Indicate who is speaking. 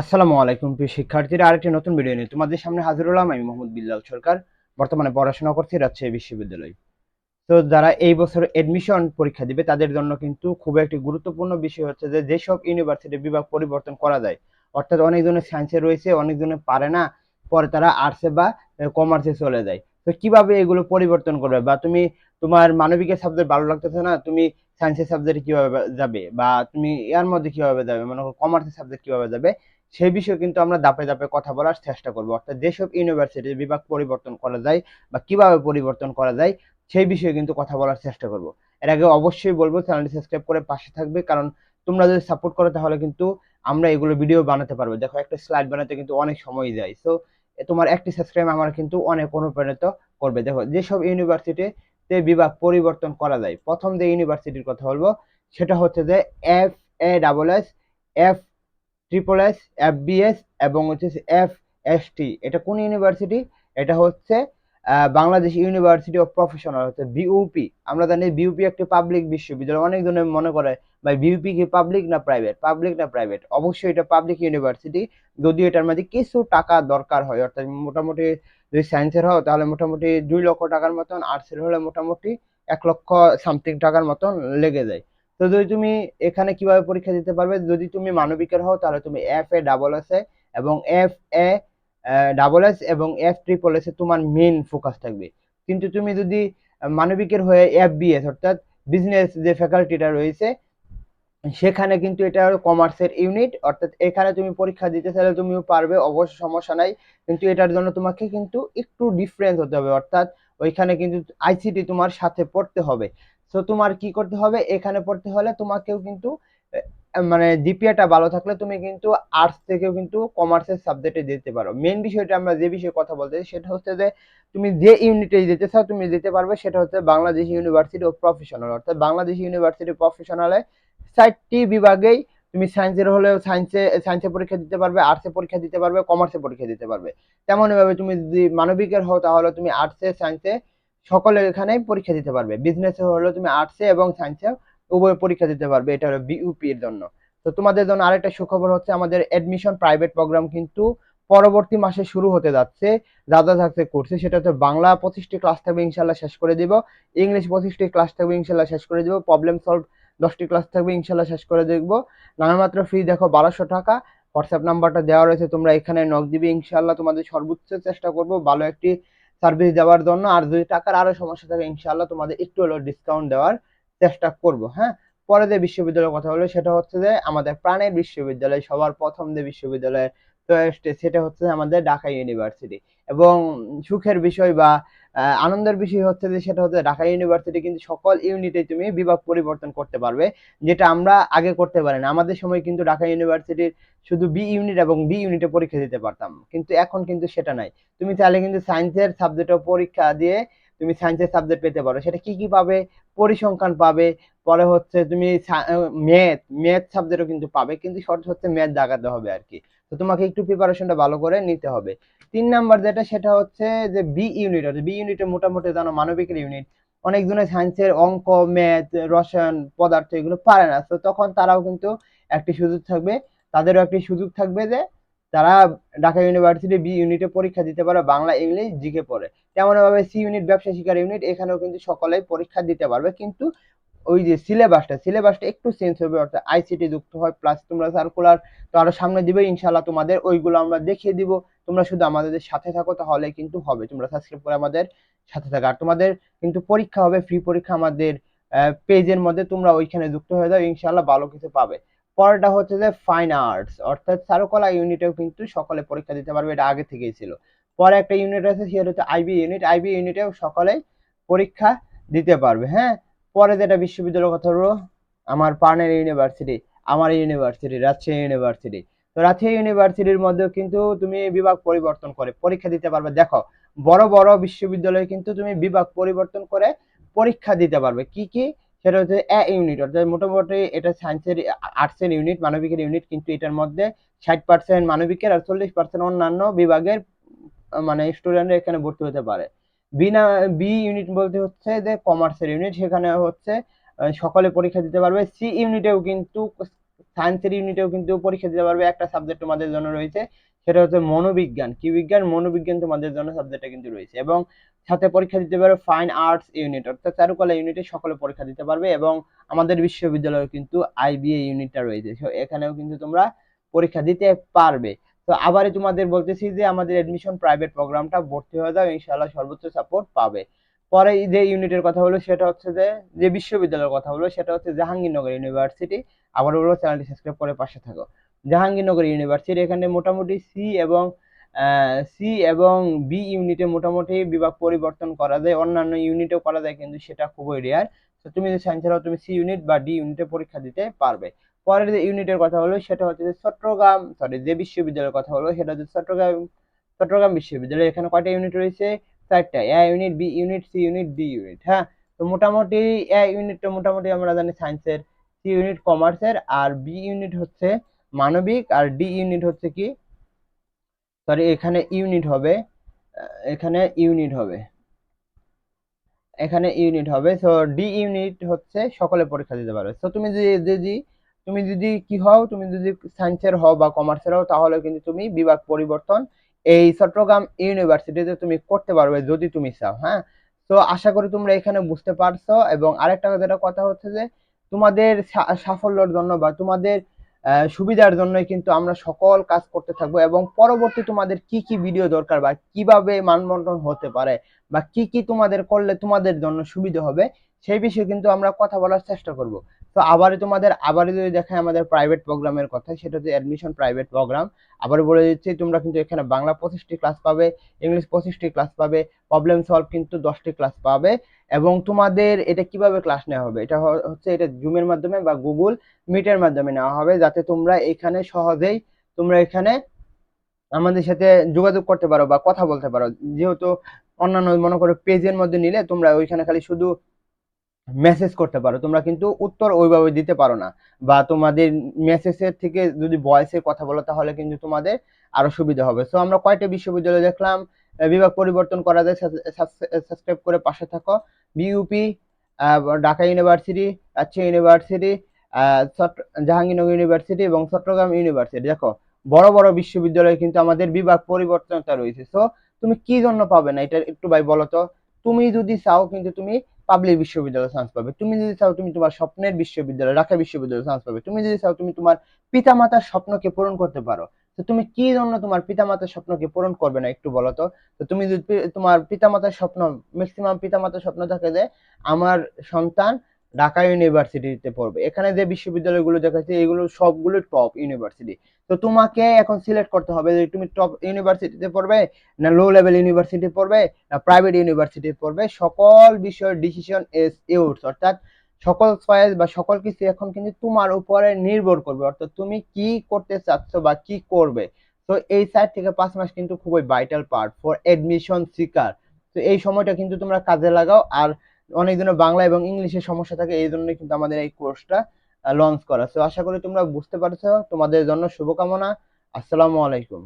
Speaker 1: আসসালামু আলাইকুম, প্রিয় শিক্ষার্থীরা। আরেকটি নতুন ভিডিও নিয়ে তোমাদের সামনে হাজির হলাম। আমি মোহাম্মদ বিল্লাল সরকার। বর্তমানে পড়াশোনা করছি রাজশাহী বিশ্ববিদ্যালয়। তো যারা এই বছর এডমিশন পরীক্ষা দিবে, তাদের জন্য কিন্তু খুব একটি গুরুত্বপূর্ণ বিষয় হচ্ছে যে, যেসব ইউনিভার্সিটি বিভাগ পরিবর্তন করা যায়, অর্থাৎ অনেকজনের সায়েন্সে রয়েছে অনেকজনে পারে না, পরে তারা আর্টসে বা কমার্সে চলে যায়। তো কীভাবে এগুলো পরিবর্তন করবে বা তুমি, তোমার মানবিকের সাবজেক্ট ভালো লাগতেছে না, তুমি সায়েন্সের সাবজেক্টে কীভাবে যাবে বা তুমি এর মধ্যে কীভাবে যাবে মানে কমার্সের সাবজেক্ট কীভাবে যাবে সেই বিষয়ে কিন্তু আমরা দাপে দাপে কথা বলার চেষ্টা করব। অর্থাৎ যেসব ইউনিভার্সিটি বিভাগ পরিবর্তন করা যায় বা কীভাবে পরিবর্তন করা যায়, সেই বিষয়ে কিন্তু কথা বলার চেষ্টা করব। এর আগে অবশ্যই বলব চ্যানেলটি সাবস্ক্রাইব করে পাশে থাকবে, কারণ তোমরা যদি সাপোর্ট করো তাহলে কিন্তু আমরা এগুলো ভিডিও বানাতে পারব। দেখো, একটা স্লাইড বানাতে কিন্তু অনেক সময় যায়। সো তোমার একটি সাবস্ক্রাইব আমার কিন্তু অনেক অনুপ্রাণিত করবে। দেখো যেসব ইউনিভার্সিটিতে বিভাগ পরিবর্তন করা যায়। প্রথম যে ইউনিভার্সিটির কথা বলব, সেটা হচ্ছে যে F A double S F triple S F BS এবং হচ্ছে এফ এস টি এটা কোন ইউনিভার্সিটি এটা হচ্ছে বাংলাদেশ ইউনিভার্সিটি অফ প্রফেশনাল হচ্ছে বিউপি আমরা জানি বিউপি একটি পাবলিক বিশ্ববিদ্যালয়। অনেক জনের মনে করে, ভাই বিউপি কি পাবলিক না প্রাইভেট পাবলিক না প্রাইভেট অবশ্যই এটা পাবলিক ইউনিভার্সিটি যদি এটার মধ্যে কিছু টাকা দরকার হয়, অর্থাৎ মোটামুটি যদি সায়েন্সের হয় তাহলে মোটামুটি দুই লক্ষ টাকার মতন আর্টসের হলে মোটামুটি এক লক্ষ সামথিং টাকার মতন লেগে যায়। তো যদি তুমি এখানে কীভাবে পরীক্ষা দিতে পারবে, যদি তুমি মানবিকের হও, তাহলে তুমি F A double S A এবং এফ এ ডাবল এস এবং এফ ট্রিপল এস এ তোমার মেন ফোকাস থাকবে। কিন্তু তুমি যদি মানবিকের হয়ে এফ বিএস অর্থাৎ বিজনেস যে ফ্যাকাল্টিটা রয়েছে, সেখানে কিন্তু এটা কমার্সের ইউনিট অর্থাৎ এখানে তুমি পরীক্ষা দিতে চাইলে তুমিও পারবে অবশ্য সমস্যা নাই। কিন্তু এটার জন্য তোমাকে কিন্তু একটু ডিফারেন্স হতে হবে, অর্থাৎ ওইখানে কিন্তু আইসিটি তোমার সাথে পড়তে হবে। তো তোমার কি করতে হবে? এখানে পড়তে হলে তোমাকেও কিন্তু মানে জিপিএটা ভালো থাকলে তুমি কিন্তু আর্টস থেকেও কিন্তু কমার্সের সাবজেক্টে যেতে পারো। মেন বিষয়টা আমরা যে বিষয়ে কথা বলতে সেটা হচ্ছে যে, তুমি যে ইউনিটে যেতে চাও, তুমি যেতে পারবে। সেটা হচ্ছে বাংলাদেশ ইউনিভার্সিটি অফ প্রফেশনাল অর্থাৎ বাংলাদেশ ইউনিভার্সিটি প্রফেশনালে চারটি বিভাগেই তুমি সায়েন্সের হলেও সায়েন্সে সায়েন্সে পরীক্ষা দিতে পারবে আর্টসে পরীক্ষা দিতে পারবে কমার্সে পরীক্ষা দিতে পারবে। তেমনইভাবে তুমি যদি মানবিকের হও, তাহলে তুমি আর্টসে সায়েন্সে সকলে এখানেই পরীক্ষা দিতে পারবে। বিজনেসে হলেও তুমি আর্টসে এবং সায়েন্সে উভয় পরীক্ষা দিতে পারবে। এটা হলো বিইউপি এর জন্য। তো তোমাদের জন্য আরেকটা সুখবর হচ্ছে আমাদের অ্যাডমিশন প্রাইভেট প্রোগ্রাম কিন্তু পরবর্তী মাসে শুরু হতে যাচ্ছে, যা যা থাকছে করছে। সেটা হচ্ছে বাংলা পঁচিশটি ক্লাস থাকবে ইনশাল্লাহ শেষ করে দিব। ইংলিশ পঁচিশটি ক্লাস থাকবে ইনশাল্লাহ শেষ করে দিব। প্রবলেম সলভ দশটি ক্লাস থাকবে ইনশাল্লাহ শেষ করে দেখব নামমাত্র ফি দেখো বারোশো টাকা। হোয়াটসঅ্যাপ নাম্বারটা দেওয়া রয়েছে, তোমরা এখানে নক দিবে। ইনশাল্লাহ তোমাদের সর্বোচ্চ চেষ্টা করব ভালো একটি সার্ভিস দেওয়ার জন্য, আর যদি টাকার আরও সমস্যা থাকে ইনশাল্লাহ তোমাদের একটু হলেও ডিসকাউন্ট দেওয়ার চেষ্টা করব হ্যাঁ? পরে যে বিশ্ববিদ্যালয়ের কথা হলো, সেটা হচ্ছে যে আমাদের প্রাণের বিশ্ববিদ্যালয়, সবার প্রথম যে বিশ্ববিদ্যালয়ে সেটা হচ্ছে আমাদের ঢাকা ইউনিভার্সিটি এবং সুখের বিষয় বা আনন্দের বিষয় হচ্ছে যে, সেটা হচ্ছে ঢাকা ইউনিভার্সিটি কিন্তু সকল ইউনিটে তুমি বিভাগ পরিবর্তন করতে পারবে, যেটা আমরা আগে করতে পারি না। আমাদের সময় কিন্তু ঢাকা ইউনিভার্সিটির শুধু বি ইউনিট এবং বি ইউনিটে পরীক্ষা দিতে পারতাম। কিন্তু এখন কিন্তু সেটা নাই। তুমি চাইলে কিন্তু সায়েন্সের সাবজেক্টও পরীক্ষা দিয়ে তুমি সায়েন্সের সাবজেক্ট পেতে পারো। সেটা কি কি পাবে? পরিসংখ্যান পাবে। পরে হচ্ছে তুমি ম্যাথ ম্যাথ সাবজেক্টও কিন্তু পাবে। কিন্তু শর্ট হচ্ছে ম্যাথ দাগাতে হবে আর কি। তো তোমাকে একটু প্রিপারেশনটা ভালো করে নিতে হবে। তিন নাম্বার যেটা, সেটা হচ্ছে যে বি ইউনিট আছে বি ইউনিটে মোটামুটি জানো মানবিকের ইউনিট অনেকজনের সায়েন্সের অঙ্ক ম্যাথ রসায়ন, পদার্থ এগুলো পারে না। তো তখন তারাও কিন্তু একটি সুযোগ থাকবে, তাদেরও একটি সুযোগ থাকবে যে তারা ঢাকা ইউনিভার্সিটি বি ইউনিটে পরীক্ষা দিতে পারে, বাংলা ইংলিশ জিকে পড়ে। তেমনভাবে সি ইউনিট ব্যবসা শিকার ইউনিট এখানেও কিন্তু সকলেই পরীক্ষা দিতে পারবে। কিন্তু ওই যে সিলেবাসটা সিলেবাসটা একটু চেঞ্জ হবে, অর্থাৎ আইসিটি যুক্ত হয় প্লাস তোমরা সার্কুলার তো আরও সামনে দিবে ইনশাল্লাহ তোমাদের ওইগুলো আমরা দেখিয়ে দিব। তোমরা শুধু আমাদের সাথে থাকো, তাহলে কিন্তু হবে, তোমরা সাবস্ক্রাইব করে আমাদের সাথে থাকো। আর তোমাদের কিন্তু পরীক্ষা হবে ফ্রি পরীক্ষা আমাদের পেজের মধ্যে তোমরা ওইখানে যুক্ত হয়ে যাও ইনশাল্লাহ ভালো কিছু পাবে। পরেরটা হচ্ছে যে ফাইন আর্টস অর্থাৎ চারুকলা ইউনিটেও কিন্তু সকলে পরীক্ষা দিতে পারবে, এটা আগে থেকেই ছিল। পরে একটা ইউনিট আছে সেটা হচ্ছে আইবি ইউনিট আইবি ইউনিটেও সকলেই পরীক্ষা দিতে পারবে হ্যাঁ? পরে যেটা বিশ্ববিদ্যালয়ের কথা হলো, আমার পার্নের ইউনিভার্সিটি, আমার ইউনিভার্সিটি, রাজশাহী ইউনিভার্সিটি। তো রাজশাহী ইউনিভার্সিটির মধ্যেও কিন্তু তুমি বিভাগ পরিবর্তন করে, পরীক্ষা দিতে পারবে। দেখো, বড় বড় বিশ্ববিদ্যালয়ে কিন্তু তুমি বিভাগ পরিবর্তন করে পরীক্ষা দিতে পারবে। কি কি? সেটা হচ্ছে এ ইউনিট অর্থাৎ মোটামুটি এটা সায়েন্সের আর্টসের ইউনিট মানবিকের ইউনিট কিন্তু এটার মধ্যে ষাট পার্সেন্ট মানবিকের আর চল্লিশ পার্সেন্ট অন্যান্য বিভাগের মানে স্টুডেন্টরা এখানে ভর্তি হতে পারে। বি না বি ইউনিট বলতে হচ্ছে যে কমার্সের ইউনিট সেখানে হচ্ছে সকলে পরীক্ষা দিতে পারবে। সি ইউনিটেও কিন্তু সায়েন্সের ইউনিটেও কিন্তু পরীক্ষা দিতে পারবে। একটা সাবজেক্ট তোমাদের জন্য রয়েছে, সেটা হচ্ছে মনোবিজ্ঞান। কি বিজ্ঞান? মনোবিজ্ঞান তোমাদের জন্য সাবজেক্টটা কিন্তু রয়েছে। এবং সাথে পরীক্ষা দিতে পারবে ফাইন আর্টস ইউনিট অর্থাৎ চারুকলা ইউনিটে সকলে পরীক্ষা দিতে পারবে এবং আমাদের বিশ্ববিদ্যালয়ে কিন্তু আইবিএ ইউনিটটা রয়েছে। এখানেও কিন্তু তোমরা পরীক্ষা দিতে পারবে। তো আবারই তোমাদের বলতেছি যে আমাদের এডমিশন প্রাইভেট প্রোগ্রামটা ভর্তি হয়ে যাও ইনশাআল্লাহ সর্বোচ্চ সাপোর্ট পাবে। পরে যে ইউনিটের কথা হলো সেটা হচ্ছে যে যে বিশ্ববিদ্যালয়ের কথা হলো সেটা হচ্ছে জাহাঙ্গীরনগর ইউনিভার্সিটি আবার বলব চ্যানেলটি সাবস্ক্রাইব করে পাশে থাকো। জাহাঙ্গীরনগর ইউনিভার্সিটি এখানে মোটামুটি সি এবং সি এবং বি ইউনিটে মোটামুটি বিভাগ পরিবর্তন করা যায়। অন্যান্য ইউনিটেও করা যায়, কিন্তু সেটা খুবই রেয়ার তো তুমি যদি সায়েন্সের হও তুমি সি ইউনিট বা ডি ইউনিটে পরীক্ষা দিতে পারবে। পরের যে ইউনিটের কথা হলো সেটা হচ্ছে যে চট্টগ্রাম সরি যে বিশ্ববিদ্যালয়ের কথা হলো সেটা হচ্ছে চট্টগ্রাম চট্টগ্রাম বিশ্ববিদ্যালয়। এখানে কয়টা ইউনিট রয়েছে? চারটা। A unit, B unit, C unit, D unit হ্যাঁ? তো মোটামুটি এ ইউনিটটা মোটামুটি আমরা জানি সায়েন্সের, সি ইউনিট কমার্সের, আর বি ইউনিট হচ্ছে মানবিক, আর ডি ইউনিট হচ্ছে কি? সরি এখানে ইউনিট হবে এখানে ইউনিট হবে। এখানে ইউনিট হবে। সো ডি ইউনিট হচ্ছে সকলে পরীক্ষা দিতে পারবে। সো তুমি যদি যদি তুমি যদি কি হও, তুমি যদি সায়েন্সের হও বা কমার্সের হও, তাহলে কিন্তু তুমি বিভাগ পরিবর্তন এই চট্টগ্রাম ইউনিভার্সিটিতে তুমি করতে পারবে যদি তুমি চাও হ্যাঁ? তো আশা করি তোমরা এখানে বুঝতে পারছ এবং আরেকটা যেটা কথা হচ্ছে যে, তোমাদের সাফল্যের জন্য বা তোমাদের সুবিধার জন্যই কিন্তু আমরা সকল কাজ করতে থাকব এবং পরবর্তী তোমাদের কি কি ভিডিও দরকার বা কীভাবে মানবন্টন হতে পারে বা কি কি তোমাদের করলে তোমাদের জন্য সুবিধা হবে সেই বিষয়ে কিন্তু আমরা কথা বলার চেষ্টা করব। তো আবারই তোমাদের, আবারই যদি দেখায় আমাদের প্রাইভেট প্রোগ্রামের কথা, সেটা হচ্ছে অ্যাডমিশন প্রাইভেট প্রোগ্রাম আবার বলে দিচ্ছি, তোমরা কিন্তু এখানে বাংলা পঁচিশটি ক্লাস পাবে, ইংলিশ পঁচিশটি ক্লাস পাবে প্রবলেম সলভ কিন্তু দশটি ক্লাস পাবে এবং তোমাদের এটা কীভাবে ক্লাস নেওয়া হবে? এটা হচ্ছে এটা জুমের মাধ্যমে বা গুগল মিটের মাধ্যমে নেওয়া হবে যাতে তোমরা এখানে সহজেই, তোমরা এখানে আমাদের সাথে যোগাযোগ করতে পারো বা কথা বলতে পারো। যেহেতু অন্যান্য মনে করো পেজের মধ্যে নিলে তোমরা ওইখানে খালি শুধু মেসেজ করতে পারো। তোমরা কিন্তু উত্তর ওইভাবে দিতে পারো না। বা তোমাদের মেসেজের থেকে যদি ভয়েসে কথা বলো, তাহলে কিন্তু তোমাদের আরও সুবিধা হবে। সো আমরা কয়টা বিশ্ববিদ্যালয় দেখলাম? বিভাগ পরিবর্তন করা যায়। সাবস্ক্রাইব করে পাশে থাকো। BUP Dhaka university Rajshahi university Jahangirnagar university এবং চট্টগ্রাম ইউনিভার্সিটি দেখো, বড় বড় বিশ্ববিদ্যালয়ে কিন্তু আমাদের বিভাগ পরিবর্তনটা রয়েছে। সো তুমি কি জন্য পাবে না? এটা একটু ভাই বলো তো। তুমি যদি চাও কিন্তু তুমি পাবলিক বিশ্ববিদ্যালয়ে চান্স পাবে। তুমি যদি চাও তুমি তোমার স্বপ্নের বিশ্ববিদ্যালয় ঢাকা বিশ্ববিদ্যালয়ে চান্স পাবে। তুমি যদি চাও তুমি তোমার পিতামাতার স্বপ্নকে পূরণ করতে পারো। তো তুমি কি জন্য তোমার পিতামাতার স্বপ্নকে পূরণ করবে না একটু বলো তো? তুমি যদি তোমার তোমার পিতামাতার স্বপ্ন ম্যাক্সিমাম পিতামাতার স্বপ্ন থাকে যে, আমার সন্তান ঢাকা ইউনিভার্সিটিতে পড়বে। এখানে যে বিশ্ববিদ্যালয়গুলো দেখাচ্ছে, এগুলো সবগুলো টপ ইউনিভার্সিটি তো তোমাকে এখন সিলেক্ট করতে হবে যে তুমি টপ ইউনিভার্সিটিতে পড়বে, না লো লেভেল ইউনিভার্সিটি পড়বে, না প্রাইভেট ইউনিভার্সিটি পড়বে। সকল বিষয়ের ডিসিশন এস ইউরস অর্থাৎ সকল চয়েস বা সকল কিছু এখন কিন্তু তোমার উপরে নির্ভর করবে, অর্থাৎ তুমি কি করতে চাচ্ছ বা কি করবে। তো এই সাইড থেকে পাঁচ মাস কিন্তু খুবই vital part for admission seeker তো এই সময়টা কিন্তু তোমরা কাজে লাগাও, আর অনেক দিনের বাংলা এবং ইংলিশের সমস্যা থাকে, এই জন্যই কিন্তু আমাদের এই কোর্সটা লঞ্চ করা। তো আশা করি তোমরা বুঝতে পারছ। তোমাদের জন্য শুভকামনা। আসসালামু আলাইকুম।